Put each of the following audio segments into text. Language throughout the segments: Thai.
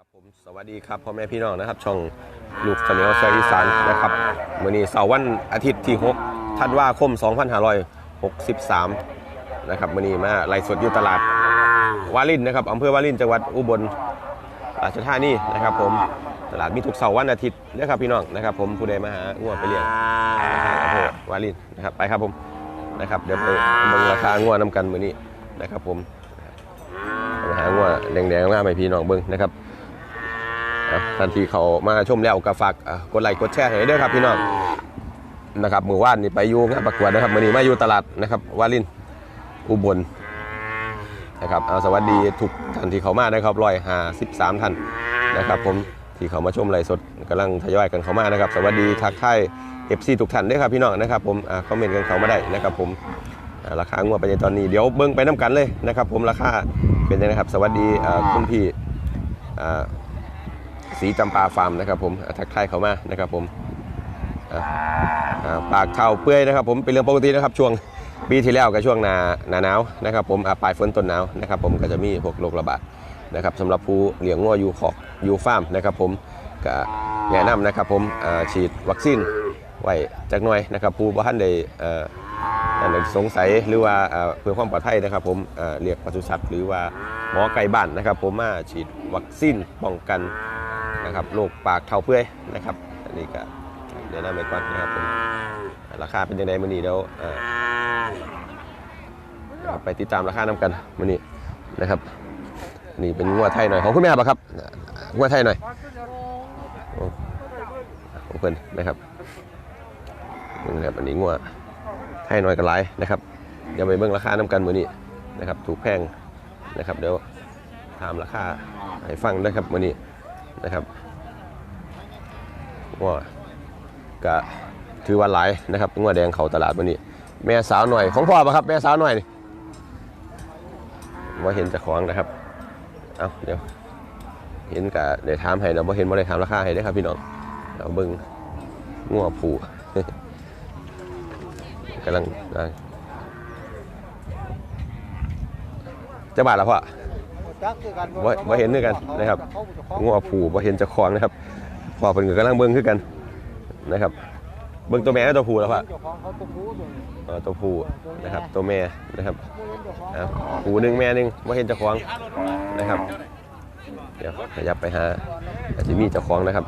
ครับผมสวัสดีครับพ่อแม่พี่น้องนะครับ ช่องลูกเสมียวเสียงอีสานนะครับมื้อนี้เสาร์วันอาทิตย์ที่6ธันวาคม 2563 นะครับมื้อนี้มาไลฟ์สดอยู่ตลาดวารินนะครับอำเภอวารินจังหวัดอุบลราชธานีนะครับ ผมตลาดมีทุกเสาร์วันอาทิตย์นะครับพี่น้องนะครับ ผมผู้ใดมาหางัวไปเลี้ยงอำเภอวารินนะครับไปครับผมนะครับเดี๋ยวไปเบิ่งราคางัวน้ำกันมื้อนี้นะครับ ผมหางัวแดงๆมาให้พี่น้องเบิ่งนะครับ ทันทีเขามาชมแล้วก็ฝากกดไลค์กดแชร์ให้ด้วยครับพี่น้องนะครับมือว่านนี่ไปอยู่งานประกวดนะครับมือนี้มาอยู่ตลาดนะครับวาลินอุบลนะครับเอาสวัสดีทุกท่านที่เขามานะครับร้อยห้าสิบสามท่านนะครับผมที่เขามาชมไลฟ์สดกำลังทยอยกันเขามานะครับ สวัสดีทักทายเอฟซีทุกท่านด้วยครับพี่น้องนะครับผมคอมเมนต์กันเขามาได้นะครับผมราคางวดไปในตอนนี้เดี๋ยวเบิ้งไปน้ำกันเลยนะครับ ผมราคาเป็นยังไงครับ สวัสดีคุณพี่อะ สีจำปาฟาร์มนะครับผมอะทักทายเขามานะครับผมอะอ่าปากเข่าเปื่อยนะครับ ผมเป็นเรื่องปกตินะครับช่วงปีที่แล้วกับช่วงหนาหนาหนาวนะครับ ผมอะปลายฝนต้นหนาวนะครับผมก็จะมีพวกโรคระบาดนะครับสำหรับผู้เลี้ยงงัวอยู่ขอกอยู่ฟาร์มนะครับ ผมก็แนะนำนะครับ ผมอ่าฉีดวัคซีนไว้จักหน่อยนะครับผู้บ้านใดเอ่ออันใดสงสัยหรือว่าเอ่อเพื่อความปลอดภัยนะครับ ผมเอ่อเรียกปศุสัตว์หรือว่าหมอไก่บ้านนะครับ ผมมาฉีดวัคซีนป้องกัน นะครับโรคปากเท่าเปื่อยนะครับ อันนี้ก็เดี๋ยวน้าไปก่อนนะครับผมราคาเป็นยังไงมื้อนี้เดี๋ยวไปติดตามราคาน้ำกันมื้อนี้นะครับนี่เป็นงัวไทยหน่อยของคุณแม่ปะครับงัวไทยหน่อยโอ้ของเพิ่นนะครับนี่ครับอันนี้งัวไทยหน่อยกันหลายนะครับเดี๋ยวไปเบิ่งราคาน้ำกันมื้อนี้นะครับ ถูกแพงนะครับ เดี๋ยวถามราคาให้ฟังนะครับมื้อนี้ นะครับว่าก็ถือว่าหลายนะครับงัวแดงเขาตลาดวันนี้ แม่สาวหน่อยของพ่อปะครับ แม่สาวหน่อยนี่ว่าเห็นจะของนะครับเอาเดี๋ยวเห็นกะเดี๋ยวถามให้เราบ่เห็นบ่ได้ถามราคาให้ได้ครับพี่น้องเอาเบิ่งงัวผูกำลังจะบาทแล้วพ่อ บ่บ่เห็นด้วยกันนะครับงัวผูบ่เห็นจะคลองนะครับพอเป็นก็กำลังเบิ่งคือกันนะครับ เบิ่งตัวแม่กับตัวผูแล้วพ่อเจ้าของเขาตัวผูนะครับ ตัวแม่นะครับผูหนึ่งแม่หนึ่งบ่เห็นจ้าของนะครับ เดี๋ยวขยับไปหาอาจจะมีเจ้าของนะครับ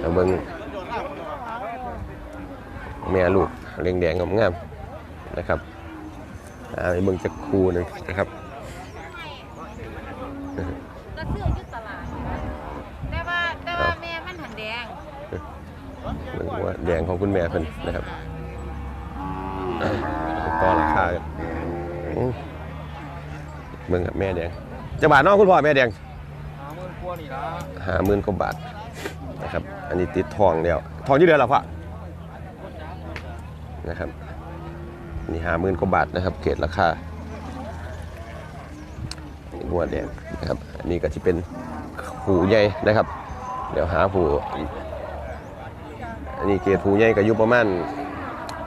เราเบิ่งแม่ลูกเลี้ยงแดงงามๆนะครับ ไปเบิ่งจักคูหนึงนะครับก็ซื้ออยู่ตลาดแต่ว่าแต่ว่าแม่มันหันแดงเบิ่งว่าแดงของคุณแม่เพิ่นนะครับต่อราคากันอื้อเบิ่งกับแม่แดงจะบาทเนาะคุณพ่อแม่แดงหาเงินกลัวนี่นะห้าหมื่นกว่าบาทนะครับ อันนี้ติดทองเดียวทองยี่เดือนแล้วพ่อนะครับ นี่ห้าหมื่นกว่าบาทนะครับ เกรดราคานี่หัวแดงนะครับอันนี้ก็จะเป็นหูใหญ่นะครับ เดี๋ยวหาหูอันนี้เกรดหูใหญ่ก็อยู่ประมาณ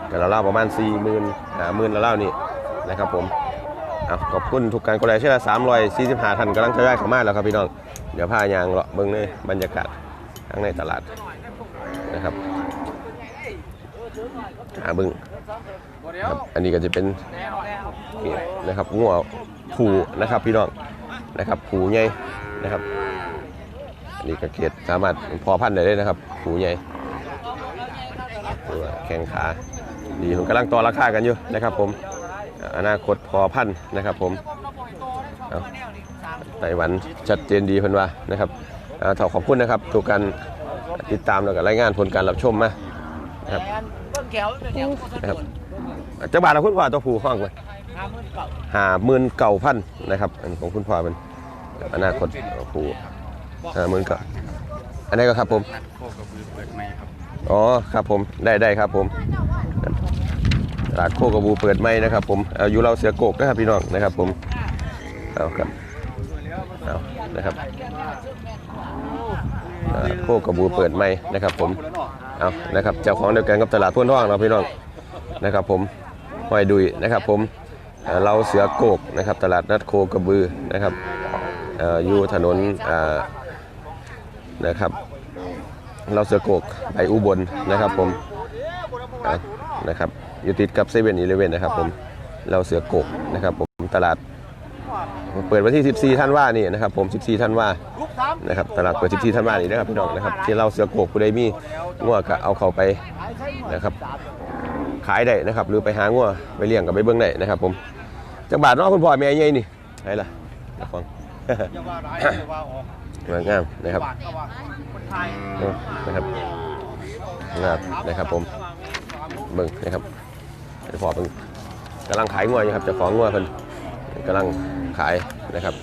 กันแล้วประมาณสี่หมื่นหาหมื่นแล้วนี่นะครับผมอขอบคุณทุกการกดไลค์เชื่อสามร้อยสี่สิบห้าท่านกำลังทยอยเข้ามาแล้วครับพี่น้อง เดี๋ยวพายางเลาะเบิ้งในบรรยากาศข้างในตลาดนะครับหาเบิ้ง ครับอันนี้ก็จะเป็นเกรดนะครับงัวผูนะครับพี่น้องนะครับผูใหญ่นะครับอันนี้ก็เกรดสามารถพอพันได้เลยนะครับผูใหญ่ตัวแข้งขาดีผมกำลังต่อราคากันอยู่นะครับ ผมอนาคตพอพันนะครับ ผมไต้หวันชัดเจนดีเพิ่นว่านะครับเอาขอขอบคุณนะครับทุกการติดตามแล้วก็รายงานผลการรับชมมานะครับนะครับ จ้าบาทเราคุณพ่อตัวผูห้องเลยหาเงินเก่าหาหมื่นเก่าพันนะครับ อันนี้ของคุณพ่อเป็นอนาคตผูหาหมื่นเก่าอันนี้ก็ครับผมโคกระบือเปิดใหม่ครับอ๋อครับผมได้ได้ครับผมตลาดโคกระบูเปิดไม่นะครับ ผมเอาอยู่เราเสือโกกนะครับพี่น้องนะครับ ผมเอาครับเอานะครับอ่าโคกระบูเปิดไม่นะครับ ผมเอานะครับเจ้าของเดียวกันกับตลาดพ้นท่องเราะพี่น้องนะครับผม ห้อยดุยนะครับผมเราเสือโกกนะครับตลาดนัดโคกระบือนะครับออยู่ถนนนะครับ เราเสือโกกไปอุบลนะครับผมะนะครับอยู่ติดกับเซเว่นอีเลเว่นนะครับผมเราเสือโกกนะครับผมตลาดเปิดวันที่ 14 ท่านว่านี่นะครับผม 14 ท่านว่านะครับตลาดเปิด 14 ท่านว่านี่นะครับพี่น้องนะครับที่เราเสือโกกผู้ใดมีงัวก็เอาเข้าไปนะครับ ขายได้นะครับ หรือไปหางัวไปเลี้ยงกับไปเบิ้งได้นะครับ ผมจังบาทเนาะคุณพ่อแม่ใหญ่นี่ไหนล่ะนครอย่าว่าร้ายอย่าว่าออกงามงามนะครับนะครับงามนะครับผมเบิ้งนะครับพ่อเบิ้งกำลังขายงัวอยู่ครับจ้าของงัวเพิ่นกำลังขายนะครับ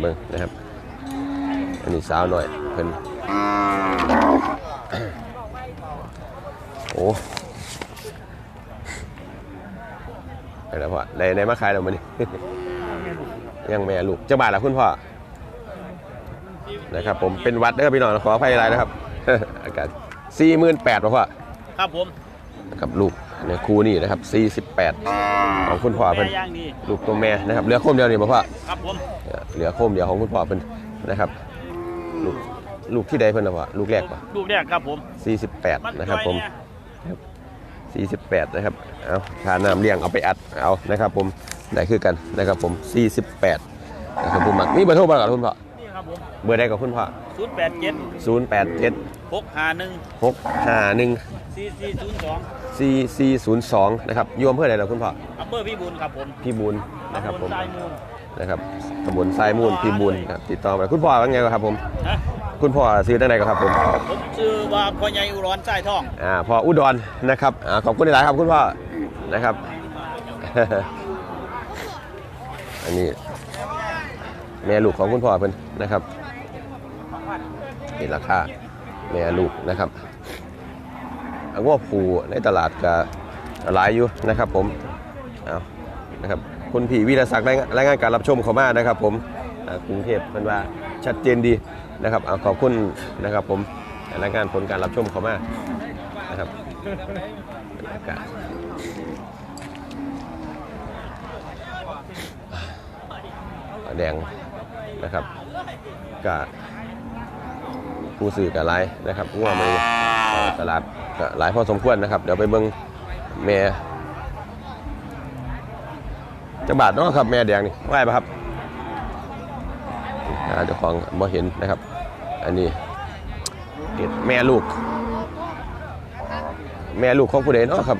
เบิ้งนะครับอันนี้สาวหน่อยเพิ่นโอ้ ไปแล้วพ่อในในมาขายเรามานี่ ยังแม่ลูกเจ้าบาทละคุณพ่อนะครับผมเป็นวัดนะครับพี่น้องขออภัยอะไรนะครับ อากาศสี่หมื่นแปดพ่อครับผมนะครับลูกในครูนี่นะครับสี่สิบแปดของคุณพ่อแม่เพิ่นย่างดีลูกตัวแม่นะครับเหลือโคมเดียวนี่บ่พ่อครับผมเหลือโคมเดียวของคุณพ่อเพิ่นนะครับลูกลูกที่ใดเพิ่นนะพ่อลูกแรกป่ะลูกแรกครับผมสี่สิบแปดมันนะครับผมจ้อยเย 48 นะครับ เอาทาน้ำเลี้ยงเอาไปอัด เอานะครับผมได้คือกันนะครับผม 48นะครับผมมักมีเบอร์โทรบ่กับคุณพ่อนี่ครับผมเบอร์ใดกับคุณพ่อศูนย์แปดเจ็ด087 หกห้าหนึ่ง651 สี่สี่ศูนย์สอง4402 นะครับอยวมเพื่ออะไรล่ะคุณพ่ออำเภอพิบูลครับผมพี่บุญนะครับผม ตำลทรายมูล นะครับตำบลทรายมูลพี่บุญนะครับติดต่อมาคุณพ่อว่าไงครับผม ฮะคุณพ่อซื้อได้ไหนครับผมผมชื่อว่าพ่อใหญ่อุรอนสายทอง อ่าพ่ออุดรนะครับอ่าขอบคุณหลายๆครับคุณพ่อนะครับ อันนี้ แม่ลูกของคุณพ่อเพิ่นนะครับนี่ราคาแม่ลูกนะครับเอาว่าผูในตลาดก็หลายอยู่นะครับผมเอานะครับ คุณพี่วิรศักดิ์รายงานรายงานการรับชมเขามานะครับ ผมกรุงเทพเป็นว่าชัดเจนดีนะครับเอาขอบคุณนะครับ ผมรายงานผลการรับชมเขามานะครับแดงนะครับกะผู้สื่อกับไลนะครับง่วงมาเอ่อตลาดก็หลายพอสมควรนะครับ เดี๋ยวไปเบิ้งแม่ จะบาทเนาะครับแม่แดงนี่ไหวปะครับอ่าเจ้าของบ่เห็นนะครับ อันนี้เกดแม่ลูก แม่ลูกของผู้ใดเนาะครับ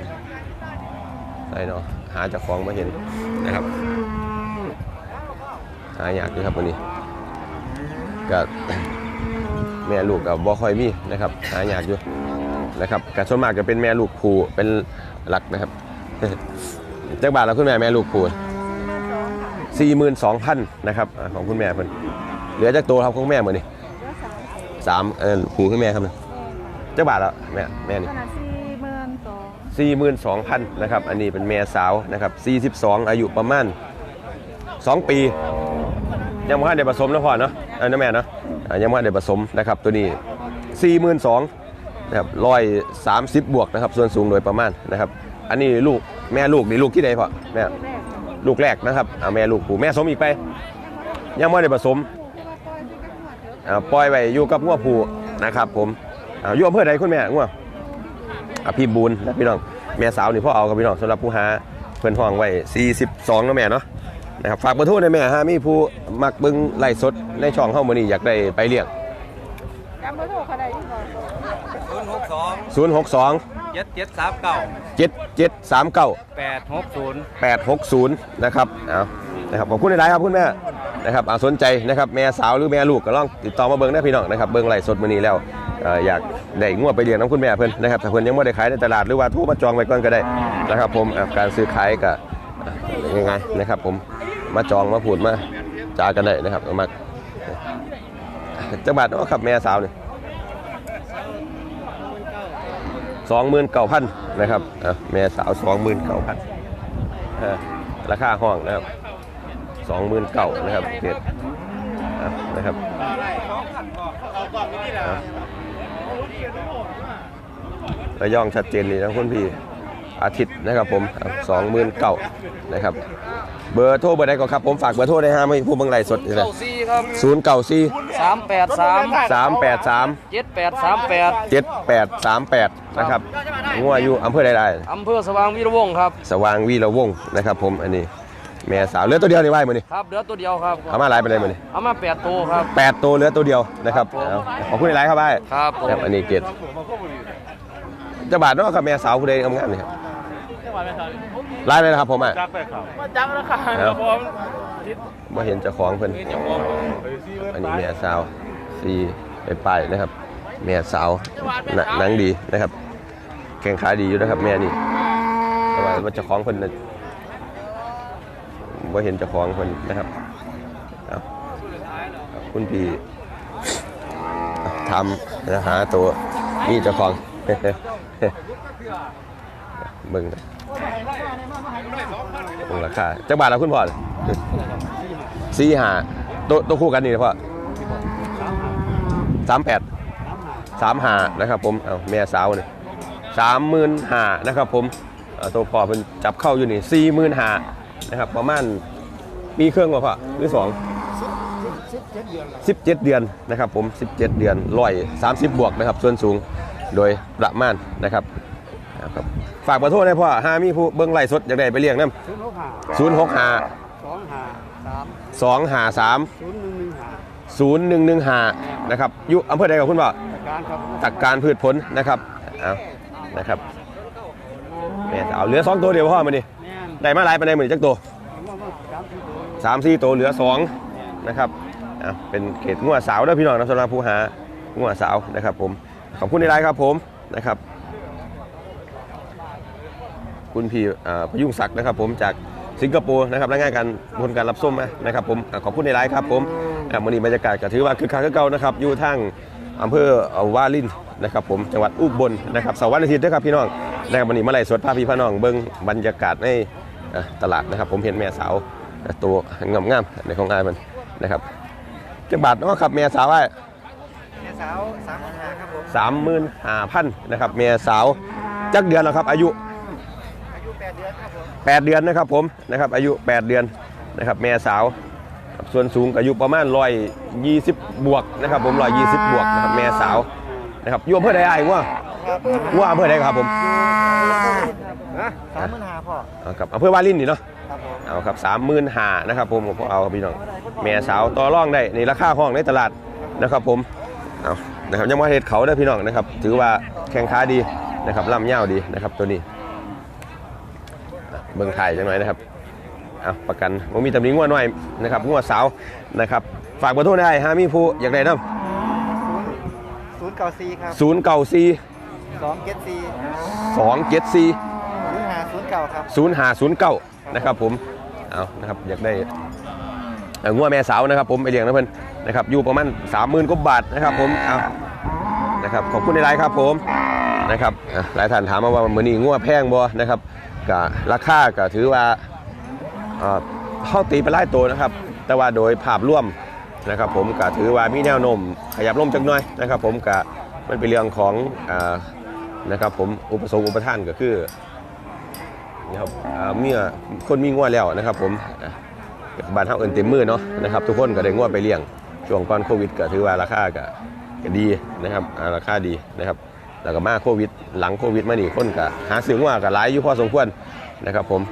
ใช่เนาะหาเจ้าของมาเห็นนะครับ หายากอยู่ครับวันนี้ก็แม่ลูกกับบ่ค่อยมีนะครับ หายากอยู่นะครับกับส่วนมากจะเป็นแม่ลูกผูเป็นหลักนะครับจักบาทแล้วคุณแม่แม่ลูกผู สี่หมื่นสองพันนะครับอ่าของคุณแม่เพิ่นเหลือจากตัวครับของแม่เหมือนนี่สามเออผูขึ้นแม่ครับนะจักบาทแล้วแม่แม่นี่ ขนาดสี่หมื่นสองสี่หมื่นสองพันนะครับ อันนี้เป็นแม่สาวนะครับสี่สิบสองอายุประมาณสองปี ยังไม่ได้ผสมนะพ่อเนาะเออนะแม่เนาะอ่ายังไม่ได้ผสมนะครับ ตัวนี้สี่หมื่นสองนะครับร้อยสามสิบบวกนะครับ ส่วนสูงโดยประมาณนะครับ อันนี้ลูกแม่ลูกนี่ลูกที่ใดพ่อแม่แรก ลูกแรกนะครับอ่าแม่ลูกปู่แม่สมอีกไป ยังไม่ได้ผสมอ่าปล่อยไว้อยู่กับงัวผูนะครับ ผมอ่าอยู่อำเภอใดคุณแม่งัวอภิบูรณ์นะพี่น้องแม่สาวนี่พ่อเอากับพี่น้องสำหรับผู้หาเพื่อนห้องไว้ 42นะแม่เนาะนะครับฝากเบอร์โทรในแม่ฮะมีผู้มักเบิ่งไล่สดในช่องเฮามือนี้อยากได้ไปเลี้ยงจำไม่ถูกเขาได้ที่บอก ศูนย์หกสอง062เจ็ดเจ็ดสามเก้า7739แปดหกศูนย์860นะครับเอานะครับขอบคุณหลายๆครับคุณแม่นะครับเอาสนใจนะครับแม่สาวหรือแม่ลูกก็ลองติดต่อมาเบิ่งได้พี่น้องนะครับเบิ่งไล่สดมื้อนี้แล้วเอ่ออยากได้งวดไปเลี้ยงน้ำคุณแม่เพิ่นนะครับถ้าเพิ่นยังไม่ได้ขายในตลาดหรือว่าโทรมาจองไว้ก่อนก็ได้นะครับผมอะการซื้อขายก็อะง่ายๆนะครับผมมาจองมาพูดมาจากันได้นะครับเอามาจังบาทเนาะครับแม่สาวนี่ สองหมื่นเก้าพันนะครับแม่สาวสองหมื่นเก้าพันราคาห้องนะครับสองหมื่นเก้านะครับเด็ดนะครับระย่องชัดเจนเลยนะคุณพี่อาทิตย์นะครับผมสองหมื่นเก้านะครับ เบอร์โทรเบอร์ใดก็ครับ ผมฝากเบอร์โทรได้ห้าไม่ผู้บังไลสดเลย ครับศูนย์เก้าสี่สามแปดสามสามแปดสามเจ็ดแปดสามแปดเจ็ดแปดสามแปดนะครับงัวอยู่อำเภอใดอำเภอสว่างวีระวงศ์ครับๆสว่างวีระวงศ์นะครับ ผมอันนี้แม่สาวเหลือตัวเดียวนี่ไหวมือนี่ครับเหลือตัวเดียวครับเอามาหลายไปเลยมือนี่เอามาแปดตัวครับแปดตัวเหลือตัวเดียวนะครับเอาขอบคุณหลายครับไอ้ครับผมครับอันนี้เกตจะบาทเนาะครับแม่สาวผู้ใดงามๆนี่ครับ ไล่เลยนะครับผมอะจับไปครับมาจับแล้วครับครับผมมาเห็นเจ้าของเพิ่นอันนี้แม่สาวสีไปไปายๆนะครับ แม่สาวหนหนังดีนะครับ แข่งขาดีอยู่นะครับ แม่นี่แต่ว่าว่าเจ้าของเพิ่นน่ะว่าเห็นเจ้าของเพิ่นนะครับครับครับคุณพี่ทำนะหาตัวมีเจ้าของเบิ่งนะ เบิ่งราคาจักบาทแล้วคุณพ่อสี่หาตัวตัวคู่กันนี่นะพ่อสามแปดสามหานะครับผมเอาแม่สาวนี่สามหมื่นหานะครับผมตัวพ่อเป็นจับเข้าอยู่นี่สี่หมื่นหานะครับประมาณปีเครื่องว่าพ่อหรือสองสิบเจ็ดเดือนนะครับผมสิบเจ็ดเดือนร้อยสามสิบบวกนะครับส่วนสูงโดยประมาณนะครับ นะครับฝากขอโทษนะพ่อห้ามีผู้เบิ้งไล่สดอยากได้ไปเลี้ยงน้ำศูนย์หกห้าสองห้าสามสองหาสามศูนย์หนึ่งหนึ่งห้าศูนย์หนึ่งหนึ่งหานะครับอยู่อำเภอใดกับคุณบ่าการครับตักการพืชผลนะครับเอานะครับแม่เอาเหลือสองตัวเดียวพ่อมาดิแม่นได้มาหลายไปในหมื่นจักตัวผมว่ามันสามสิบตัวสามสี่ตัวเหลือสองนะครับเอาเป็นเขตงัวสาวเด้อพี่น้องนะสำหรับผู้หางัวสาวนะครับผม ขอบคุณในไลน์ครับผมนะครับ คุณพี่เอ่อพยุงศักดิ์นะครับ ผมจากสิงคโปร์นะครับรายงานการบนการรับส้มมานะครับผมอะขอบคุณในไลน์ครับผมครับวันนี้บรรยากาศก็ถือว่าคือคักคือเก่านะครับอยู่ทางอำเภอเอ่อวาลินนะครับผมจังหวัดอุบลนะครับเสาร์วันอาทิตย์นะครับพี่น้องนะครับวันนี้มาไล่สดพาพี่พาน้องเบิ้งบรรยากาศในเอ่อตลาดนะครับ ผมเห็นแม่สาวเอ่อตัวงามๆในของอายมันนะครับจังบาทเนาะครับแม่สาวไอ้แม่สาวสามห้าครับผมสามหมื่นห้าพันนะครับแม่สาวจักเดือนแล้วครับอายุอายุแปด เดือนครับผม8เดือนนะครับผมนะครับอายุ 8 เดือนนะครับแม่สาวครับส่วนสูงก็อายุประมาณ120บวกนะครับผม120บวกนะครับแม่สาวนะครับอยู่อำเภอใดอ้ายว่าครับว่าอำเภอใดครับผมนะสามหมื่นห้าพ่อเอาครับอำเภอวาลินนี่เนาะครับผมเอาครับสามหมื่นหานะครับผมผมเอาครับพี่น้องแม่สาวต่อรองได้ในราคาห้องในตลาดนะครับผมเอานะครับยังมาเห็ดเขาได้อพี่น้องนะครับ ถือว่าแข่งขาดีนะครับล่ำยาวดีนะครับตัวนี้อะ เบิ่งไทยจังหน่อยนะครับเอาประกันผมมีตำหนิงวดหน่อยนะครับงวดสาวนะครับ ฝากเบอร์โทรได้ฮามีผู้อยากได้น้ศูนย์เก้าสี่ครับำศูนย์เก้าสี่สองเจ็ดสี่สองเจ็ดสี่ศูนย์ห้าศูนย์เก้าครับศูนย์ห้าศูนย์เก้านะครับผม เอานะครับอยากได้เอ่องัวแม่สาวนะครับผมไปเลี้ยงนะเพิ่นนะครับอยู่ประมาณสามหมื่นกว่าบาทนะครับผม เอานะครับขอบคุณในไลน์ครับผมนะครับอะหลายท่านถามมาว่ามือนี้งัวแพงบ่นะครับ ก็ราคาก็ถือว่าเอ่อเข้าตีไปไล่ตัวนะครับ แต่ว่าโดยภาพรวมนะครับผมก็ถือว่ามีแนวโน้มขยับลงจักหน่อยนะครับผมก็มันเป็นเรื่องของอนะครับผมอุปสงค์อุปทานก็คือนะครับเมื่อคนมีงัวแล้วนะครับผมบ้านเฮาเอินเต็มมือเนาะนะครับทุกคนก็ได้งัวไปเลี้ยงช่วงก่อนโควิดก็ถือว่าราคาก็ดีนะครับราคาดีนะครับ แล้วก็มาโควิด หลังโควิดมานี่คนก็หาซื้องัวก็หลายอยู่พอสมควรนะครับผม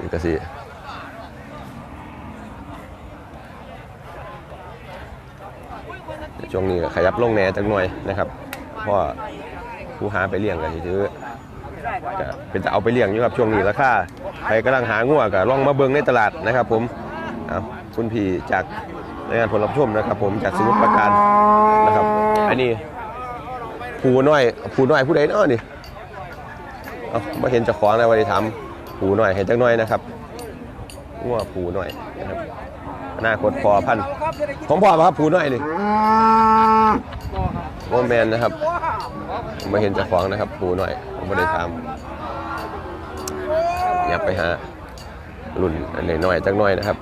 นี่ก็สิช่วงนี้ก็ขยับลงแหน่จังหน่อยนะครับเพราะผู้หาไปเลี้ยงกันถือก็เป็นจะเอาไปเลี้ยงอยู่ครับช่วงนี้ราคาใครกำลังหางัวก็ลองมาเบิ่งในตลาดนะครับผมเอาคุณพี่จากรายงานผลรับชมนะครับ ผมจากสมุทรปราการนะครับ อันนี้ ผูน้อยผูน้อยผู้ใดเนาะนี่เอามาเห็นเจ้าของนะวันนี้ถามผูน้อยเห็นจังน้อยนะครับงัวผูน้อยนะครับอนาคตพอพันธุ์ของพ่อปะครับผูน้อยนี่โมแมนนะครับมาเห็นเจ้าของนะครับปูหน่อยผมไม่ได้ทำอยากไปหารุ่นอันไหนหน่อยจักหน่อยนะครับ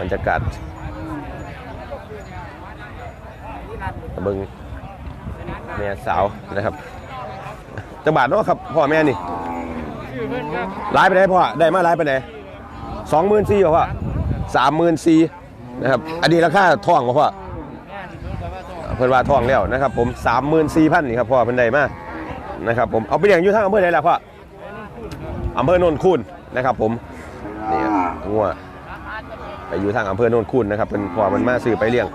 บรรยากาศเบิ่งแม่สาวนะครับจะบาทเนาะครับพ่อแม่นี่หลายไปไหนพ่อได้มาหลายไปไหนสองหมื่นสี่พ่อสามหมื่นสี่นะครับอันนี้ราคาทองพ่อเพิ่นว่าทองแล้วนะครับ ผมสามหมื่นสี่พันนี่ครับพ่อเพิ่นได้มานะครับ ผมเอาไปเลี้ยงอยู่ทางอำเภอไหนล่ะพ่ออำเภอโนนคูนนะครับ ผมนี่งัว ไปอยู่ทางอำเภอโนนคูนนะครับเพิ่นพ่อมันมาซื้อไปเลี้ยง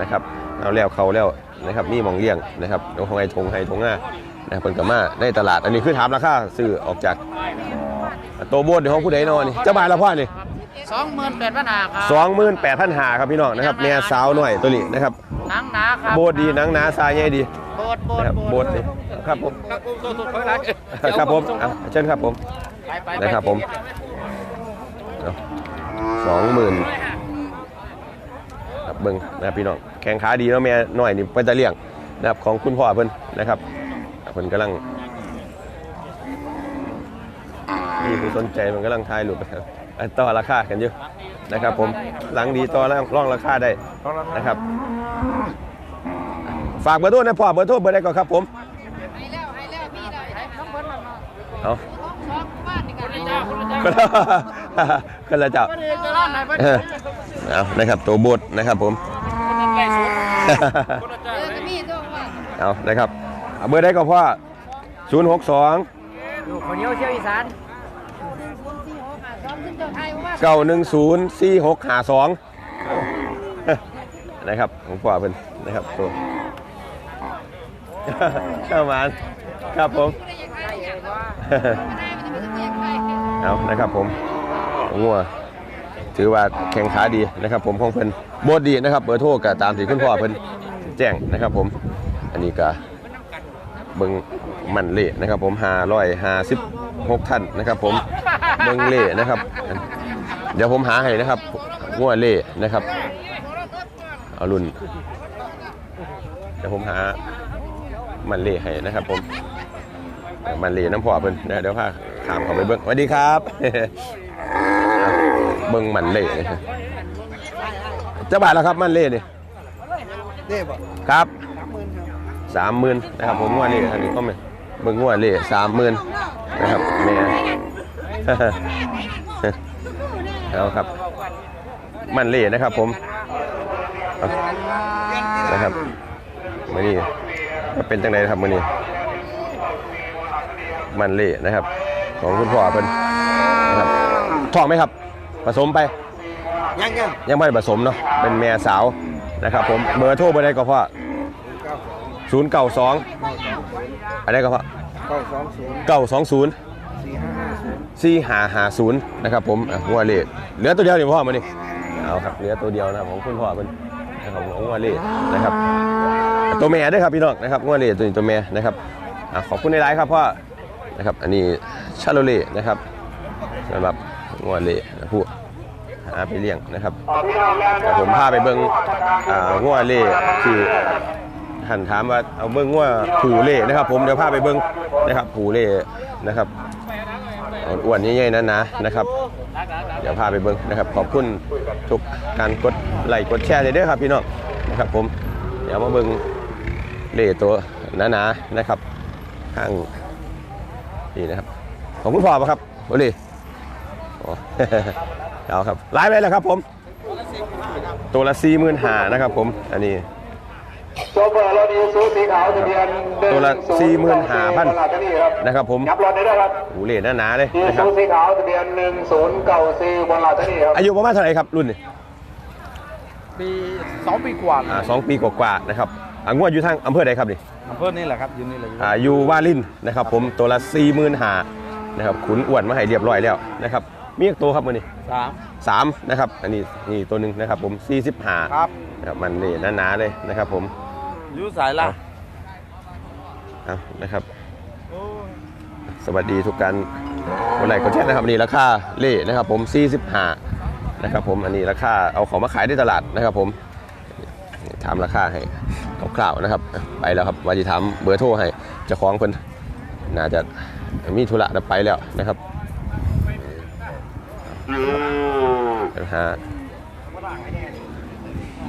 นะครับเอาแล้วเขาแล้วนะครับมีหมองเลี้ยงนะครับตรงไฮทงไฮทงหน้านะครับเพิ่นก็มาในตลาดอันนี้คือถามราคาซื้อออกจากโตโบดในห้องผู้ใดนอนนี่เจ้าบายละพ่อนี่สองหมื่นแปดพันหาครับสองหมื่นแปดพันหาครับพี่น้องนะครับแม่สาวหน่อยตัวนี้นะครับหนังหนาครับโบดดีหนังหนาทรายใหญ่ดีโบดโบดนะครับโบดดีครับผมครับผมสุดๆขอรักครับผมอะเชิญครับผมไปไปนะครับผม สองหมื่นครับเบิ้งนะครับพี่น้องแข่งขาดีเนาะแม่น้อยนี่เป็นตะเลี่ยงนะครับของคุณพ่อเพิ่นนะครับเพิ่นกำลังมีผู้สนใจมันกำลังทายรูปนะครับอะต่อราคากันอยู่นะครับ ผมหลังดีต่อร่องราคาได้นะครับ ฝากเบอร์โทรนะพ่อเบอร์โทรเบอร์ใดก่อนครับผมให้แล้วให้แล้วพี่ได้ให้ทั้งเพิ่นนั่นเนาะเอา ท้องบ้านนี่กันเจ้าคุณเจ้าคนละคนละเจ้าก็ดีจะร้านไหนไปเออเอานะครับตัวบดนะครับผมใกล้สุดคนละเอเจ้าอก็มีตัวว่าเอานะครับเอาเบอร์ได้ก็พ่อ062ลูกคนเดียวเชี่ยวอีสานซ้อมขึ้นเจ้าไทยว่า910 4652นะครับของพ่อเพิ่นนะครับตัวเข้ามาครับผมได้ยังไงเนี่ยได้มันจะมีเสียงไปเอานะครับผม งัวถือว่าแข่งขาดีนะครับผมของเพิ่นโบดดีนะครับเบอร์โทรก็ตามที่คุณพ่อเพิ่นแจ้งนะครับผมอันนี้ก็เบิงมันเละนะครับผม556ท่านนะครับ ผมเบิงเละนะครับ เดี๋ยวผมหาให้นะครับงัวเละนะครับเอารุ่นเดี๋ยวผมหามันเละให้นะครับ ผมมันเลีน้ำพอเพิ่นเดี๋ยวพาขามเขาไปเบิ้งสวัสดีครับ เบิ้งมันเล่นะครับเจะบาทแล้วครับมันเล่นี่เด้บ่ครับสามหมื่นนะครับผมงวดนี่อันนี้ก็ไม่เบิ้งงวดเล่สามหมื่นนะครับแม่เอาครับ มันเล่นะครับผมเอานะครับมื่อนี้ก็เป็นจังไดครับมื่อนี้มันเละนะครับ ของคุณพ่อเพิ่นนะครับท้องไหมครับ ผสมไปยังยังยังไม่ได้ผสมเนาะเป็นแม่สาวนะครับผมเบอร์โทรไปได้ก็พ่อศูนย์เก้าสองอะไรก็พ่อเก้าสองศูนย์เก้าสองศูนย์สี่ห้าห้าศูนย์สี่หาหาศูนย์นะครับผมอะหัวเล่เหลือตัวเดียวนี่พ่อมานี่เอาครับเหลือตัวเดียวนะครับของคุณพ่อเพิ่นนะครับของหัวเล่นะครับ ตัวแม่ด้วยครับพี่น้องนะครับหัวเล่ตัวนี้ตัวแม่นะครับอะขอบคุณในไลน์ครับพ่อนะครับอันนี้ชาโลเล่นะครับสำหรับ หัวเล่นะผู้หาไปเลี้ยงนะครับเดี๋ยวผมพาไปเบิ้งอ่าหัวเล่ที่ท่านถามว่าเอาเบิ้งหัวผูเล่นะครับ ผมเดี๋ยวพาไปเบิ้งนะครับผูเล่นะครับอ้วนใหญ่ๆนะนนะนะครับ เดี๋ยวพาไปเบิ้งนะครับ ขอบคุณทุกการกดไลค์กดแชร์เลยเด้อครับพี่น้องนะครับ ผมเดี๋ยวมาเบิ้งเล่ตัวหนาๆนะครับข้างนี่นะครับ ของคุณพ่อปะครับโอเล่ เอาครับไลฟ์ไปแล้วครับผม ตัวละสี่หมื่นหานะครับผม อันนี้ โชเฟอร์รถอีซูสีขาวทะเบียนตัวละ45,000นหาพันนะครับผมยับรถได้ด้วยครับหูเล่หนาๆเลยอีนะครัซูสีขาวทะเบียนหนึ่งศูนย์เก้าสี่บนลาดนี่ครับ อายุประมาณเท่าไหร่ครับรุ่นนี้ปีสองปีกว่าอ่าสองปีกว่าๆนะครับอ่างวดอยู่ทางอำเภอใดครับนี่อำเภอนี่แหละครับอยู่นี่แหละอยู่อ่าอยู่วาลินนะครับผมตัวละสี่หมื่นหานะครับขุนอ้วนมาให้เรียบร้อยแล้วนะครับ มีอีกตัวครับมือนี้สามสามนะครับ อันนี้นี่ตัวหนึ่งนะครับ ผมสี่สิบห้าครับนะครับมันนี่หนาๆเลยนะครับ ผมอยู่สายละเอานะครับ สวัสดีทุกการคนไหนก็แช่นะครับอันนี่ราคาเล่นะครับ ผม45นะครับ ผมอันนี้ราคาเอาของมาขายในตลาดนะครับ ผมถามราคาให้คร่าวๆนะครับ ไปแล้วครับวันที่ถามเบอร์โทรให้เจ้าของเพิ่นน่าจะมีธุระจะไปแล้วนะครับ นะฮะ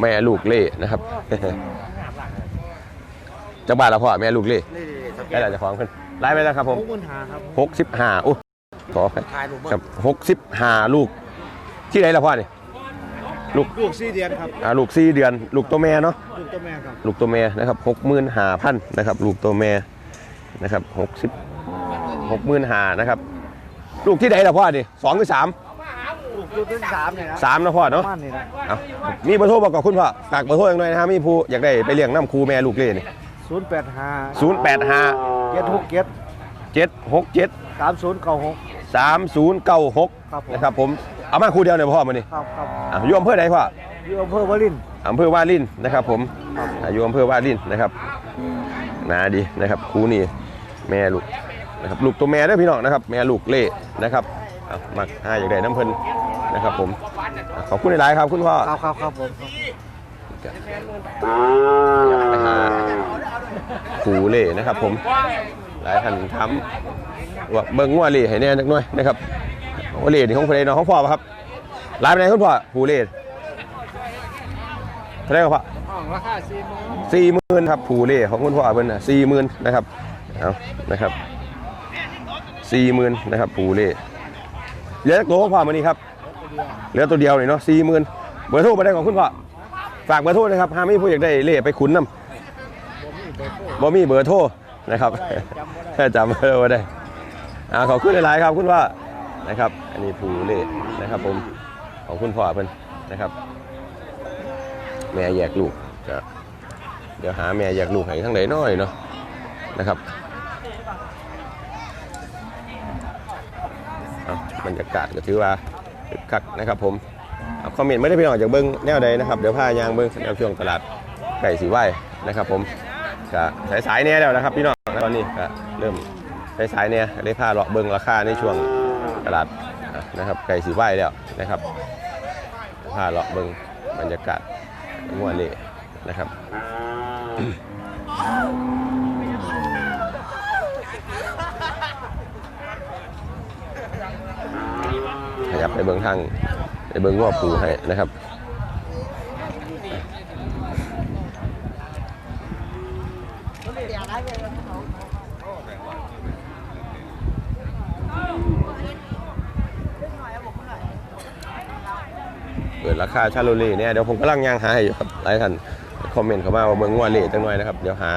แม่ลูกเล่นะครับจักบาทละพ่อแม่ลูกเล่นี่ๆสแกได้นแล้วเจะของขึ้นไล่ไปแล้วครับผมหกหมื่นห้าครับหกสิบห้าอู้ขอไปถ่ายรูปเบิ่งครับหกสิบห้าลูก ที่ไหนละพ่อนี่ลูกลูกสี่เดือนครับอ่าลูกสี่เดือน ลูกตัวแม่เนาะลูกตัวแม่ครับลูกตัวแม่นะครับหกหมื่นห้าพันนะครับ ลูกตัวแม่นะครับหกสิบหกหมื่นห้านะครับ ลูกที่ไหนละพ่อนี่สองหรือสาม ลูกลูกที่สามเนี่ยนะสามนะพ่อเนาะประมันนี่นะเอามีเบอร์โทรบอกกับคุณพ่อฝากเบอร์โทรอย่างหน่อยนะครับมีผู้อยากได้ไปเลี้ยงน้ำครูแม่ลูกเล่นี่ศูนย์แปดห้าศูนย์แปดห้าเจ็ดหกเจ็ดเจ็ดหกเจ็ดสามศูนย์เก้าหกสามศูนย์เก้าหกครับผมนะครับผมเอามาครูเดียวเลยพ่อมานี่ครับครับอะอยู่อำเภอไหนพ่ออยู่อำเภอวารินอำเภอวาลินนะครับผมอายุอำเภอวาลินนะครับนาดีนะครับครูนี่แม่ลูกนะครับลูกตัวแม่เด้วยพี่น้องนะครับ แม่ลูกเล่นะครับเอามักหาอยากได้น้ำเพิ่น นะครับผมอะขอบคุณหลายๆครับคุณพ่อครับครับครับผมไปหาครูเล่นะครับ ผมหลายท่านทำว่าเบิ่งงัวเล่ให้แน่จักหน่อยนะครับว่าเล่นี่ของเพลนองของพ่อป่ะครับหลายไปไหนคุณพ่อครูเล่เท่าไหร่ครับพ่อห้องราคาสี่หมื่นสี่หมื่นครับผูเล่ของคุณพ่อเพิ่นนะสี่หมื่นนะครับเอานะครับสี่หมื่นนะครับผูเล่เหลือตัวของพ่อมานี่ครับ เหลือตัวเดียวนี่เนาะสี่หมื่นเบอร์โทรไปได้ของคุณพ่อฝากเบอร์โทรนะครับหามีผู้อยากได้เล่ไปขุนน้ำบ่มีเบอร์โทรนะครับถ้าจำเบอร์ไว้ได้อ่าขอบคุณหลายๆครับคุณพ่อนะครับ อันนี้ผู้เล่นะครับผมของคุณพ่อเพิ่นนะครับ แม่แยกลูกก็เดี๋ยวหาแม่แยกลูกให้ทั้งไหนน้อยเนาะนะครับบรรยากาศก็ถือว่า คึกคักนะครับผมคอมเมนต์ไม่ได้พี่น้องจากเบิ้งแนวใดนะครับเดี๋ยวพายางเบิ้งแนวช่วงตลาดไก่สีไหวนะครับผมก็สายสายๆแน่แล้วนะครับพี่น้องตอนนี้ก็เริ่มสายสายๆแน่ก็ได้พาเลาะเบิ้งราคาในช่วงตลาดนะครับไก่สีไหวแล้วนะครับพาเลาะเบิ้งบรรยากาศงัวเละนะครับ ยับไปเบิ้องทางไปเบิ้องงัวปูให้นะครับเปิดราคาชาลเล่เนี่ยเดี๋ยวผมกำลังย่างหาให้อยู่ครับหลายท่านคอมเมนต์เข้ามาว่าเบิ่งงัวเล่จังหน่อยนะครับเดี๋ยวหา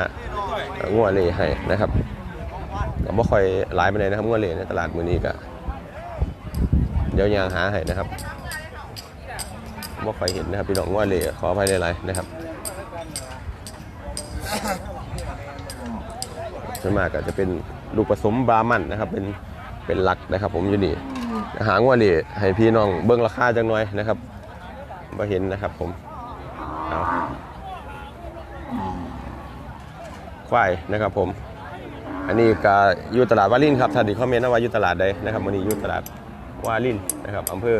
งัวเล่ให้นะครับก็บ่ค่อยหลายไปเลยนะครับงัวเล่ในตลาดมื้อนี้ก็ เดี๋ยวย่างหาให้นะครับบ่ค่อยเห็นนะครับพี่น้องงัวเล่ขออภัยหลายๆนะครับส่วนมากก็จะเป็นลูกผสมบรามันนะครับ เป็นเป็นหลักนะครับ ผมอยู่นี่หางวัวเล่ให้พี่น้องเบิ่งราคาจังหน่อยนะครับมาเห็นนะครับผมเอาควายนะครับผม อันนี้ก็อยู่ตลาดวารินครับท่านที่คอมเมนต์นะว่าอยู่ตลาดใดนะครับวันนี้อยู่ตลาด วารินนะครับอำเภอ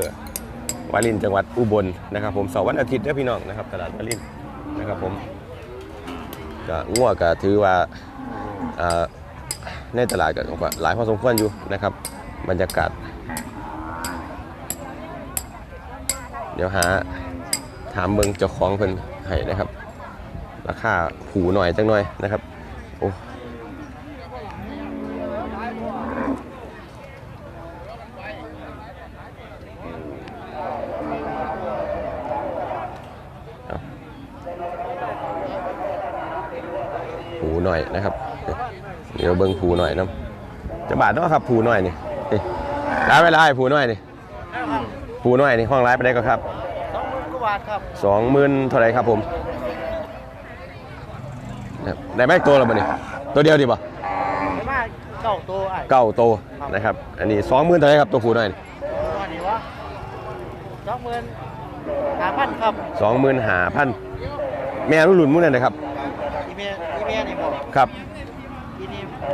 วารินจังหวัดอุบลนะครับ ผมเสาร์วันอาทิตย์เด้อพี่น้องนะครับ ตลาดวารินนะครับผมก็ง่วก็ถือว่าอ่าในตลาดก็หลายพอสมควรอยู่นะครับ บรรยากาศ เดี๋ยวหาถามเบิงเจ้าของเพิ่นให้นะครับ ราคาผูหน่อยจังหน่อยนะครับโอ้เอาผูหน่อยนะครับ เดี๋ยวเบิ่งผูหน่อยนะจะบาทเนาะครับผูหน่อยนี่นี่ร้านเวลาให้ผูหน่อยนี่ผูน้อยนี่ห้องร้ายไปได้ก็ครับสองหมื่นกว่าบาทครับสองหมื่นเท่าไหรครับผมนะครับได้ไหมตัวละบ่นี่ตัวเดียวดีป่ะไม่มากเก่าตัวไอ้เก้าโตวนะครับ อันนี้สองหมื่นเท่าไหรครับตัวผูน้อยนี่ตัวนี้วะสองหมื่นห้าพันครับสองหมื่นห้าพันแม่รุ่นหลุนมุ่นนั่นนะครับอีเมลอีเมลนี่บอกครับ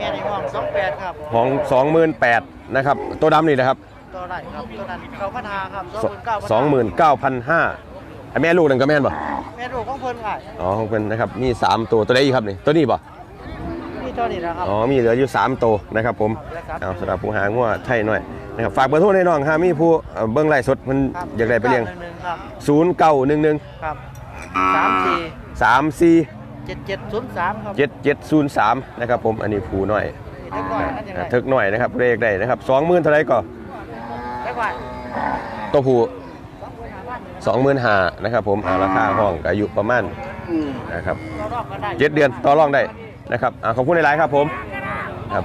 อีนี่เมียในห้องสองแปดครับของสองหมื่นแปดนะครับ ตัวดำนี่นะครับตัวไหนครับตัวนั้นเขาพัฒนาครับสองหมื่นเก้าพันห้าไอแม่ลูกนั่นก็แม่นป่ะแม่ลูกของเพิ่นไอ้อ๋อของเพิ่นนะครับมีสามตัวตัวใดอีกครับนี่ตัวนี้ป่ะนี่ตัวนี้นะครับอ๋อมีเหลืออยู่สามตัวนะครับผมเอาสำหรับผู้หางัวไทยหน่อยนะครับฝากเบอร์โทรในน้องฮามีผู้เอ่อเบิ้งไล่สดมันครับอยากได้ไปเลี้ยงหนึ่งครับ0 9 1 1ครับสามสี่3 4จ็ดเจ็ดศูนย์สามครับเจ็ดเจ็ดศูนย์สามนะครับผมอันนี้ผูหน่อยเล็กน้อยนั่นยังไงทึกหน่อยนะครับเลขได้นะครับสองหมื่นเท่าไหรก่อนเล็กน้อยตัวผูสองหมื่นห้านะครับผมอ่าราคาห้องก็อายุประมาณนะครับเรารอบก็ได้เจ็ดเดือนต่อรองได้นะครับอ่าขอบคุณในไลน์ครับผมครับ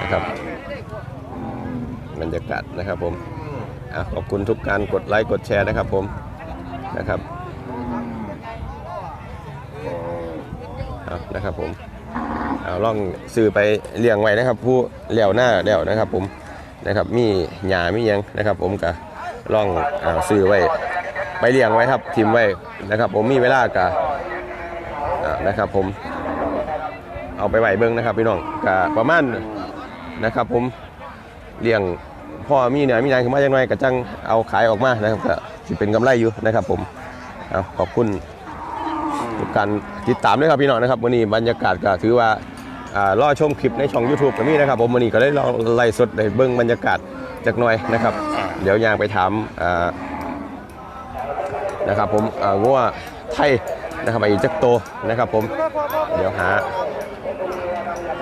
นะครับบรรยากาศนะครับผมอ่าขอบคุณทุกการกดไลค์กดแชร์นะครับผม นะครับเอานะครับผมเอาล่องซื้อไปเลี้ยงไว้นะครับ ผู้เลี้ยวหน้าเลี้ยวนะครับ ผมนะครับมีหญ้ามียังนะครับ ผมก็ล่องอาซื้อไว้ไปเลี้ยงไว้ครับทิมไว้นะครับ ผมมีเวลากะนะครับ ผมเอาไปไหวเบิ้งนะครับพี่น้องกะประมาณนะครับ ผมเลี้ยงพ่อมีเนี่ยมีนายขึ้นมาจังไงกะจังเอาขายออกมานะครับก็ สิเป็นกำไรอยู่นะครับผมเอาขอบคุณทุกการติดตามด้วยครับพี่น้องนะครับวันนี้บรรยากาศก็ถือว่าอ่อชมคลิปในช่อง YouTube กับมี่นะครับผมวันนี้ก็ได้ลองไล่สดได้เบิ้องบรรยากาศจากหน่อยนะครับ เดี๋ยวยางไปถามนะครับผมเอ่องัวไทยนะครับอีกจักโตนะครับผมเดี๋ยวหา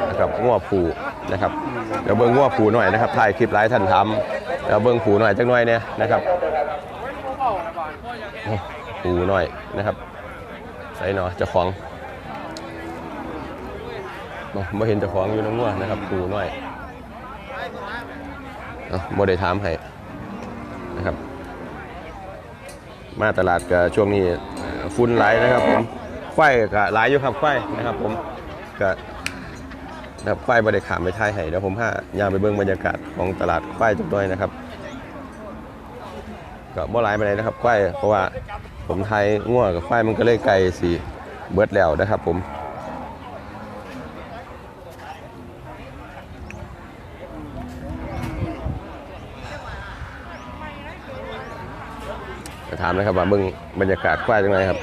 นะครับงัวผูนะครับเดี๋ยวเบิ้งงัวผูหน่อยนะครับถ่ายคลิปหลายท่านทำเดี๋ยวเบิ้งผูหน่อยจักหน่อยเนี่ยนะครับ ผูหน่อยนะครับใส่หนอจ้าของบ่บ่เห็นจ้าของอยู่น้ำงัวนะครับผูหน่อยเอ้าได้ถามให้นะครับ มาตลาดก็ช่วงนี้เอ่อฝุ่นไหลนะครับผมไฟก็หลายอยู่ครับไฟนะครับ ผมก็นะครับไฟบริขามไปท้ายให้เดี๋ยวผมพายามไปเบิ่งบรรยากาศของตลาดไฟจักหน่อยนะครับ ก็บ่หลายไปไหนใดนะครับไฟเพราะว่า ผมไทยง่วกับไฟมันก็เลยไกลสีเบิดแล้วนะครับผมจะถามนะครับว่าเบิ่งบรรยากาศไฟจังไงครับ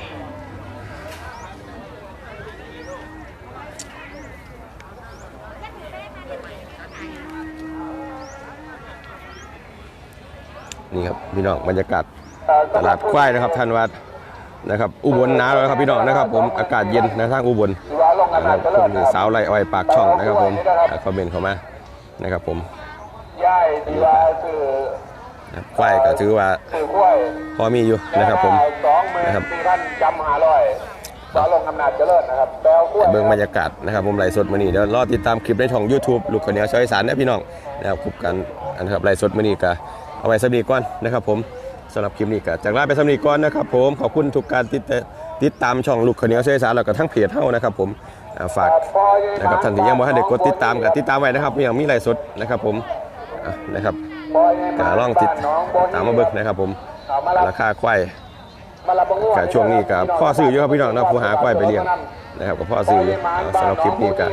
นี่ครับพี่น้องบรรยากาศ ตลาดควายนะครับท่านวัดนะครับอุบลหนาวแล้วครับพี่น้องนะครับ ผมอากาศเย็นนะทางอุบลนะครับคนหรือสาวไรอ้อยปากช่องนะครับผมอ่าคอมเมนต์เข้ามานะครับผมย่ายดีว่าสื่อนะครับควายก็ถือว่าสื่อกล้วยพอมีอยู่นะครับผมสองหมื่นนะครับสี่พันจำหาร้อยสาลงอำนาจเจริญนะครับแปลกล้วยเบิ่งบรรยากาศนะครับผมไลฟ์สดมื้อนี้เดี๋ยวรอติดตามคลิปในช่อง YouTube ลูกคนเหนียวชาวอีสานนะพี่น้องนะครับคุบกันนะครับไลฟ์สดมื้อนี้ก็เอาไว้สำนีก่อนนะครับผม สำหรับคลิปนี้ก็จากลาไปสำนีก่อนนะครับผมขอบคุณทุกการติดติดตามช่องลูกคนเนียวชาวอีสานแล้วก็ทั้งเพจเฮานะครับผมฝากนะครับท่านที่ยังบ่ได้กดติดตามก็ติดตามไว้นะครับอย่างมีไลฟ์สดนะครับผมนะครับก็ลองติดตามมาเบิ่งนะครับผมราคาควายก็ช่วงนี้ก็พ่อซื้ออยู่ครับพี่น้องนะผู้หาควายไปเลี้ยงนะครับก็พ่อซื้ออยู่อ่าสำหรับคลิปนี้ก็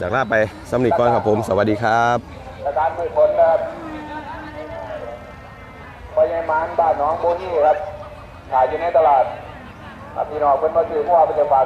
จากลาไปสำนีก่อนครับผม สวัสดีครับ พอยายมานบ้านน้องโบนี่ครับขายอยู่ในตลาดครับพี่น้องเพิ่นมาซื้อเพราะว่าเป็นจะฝาก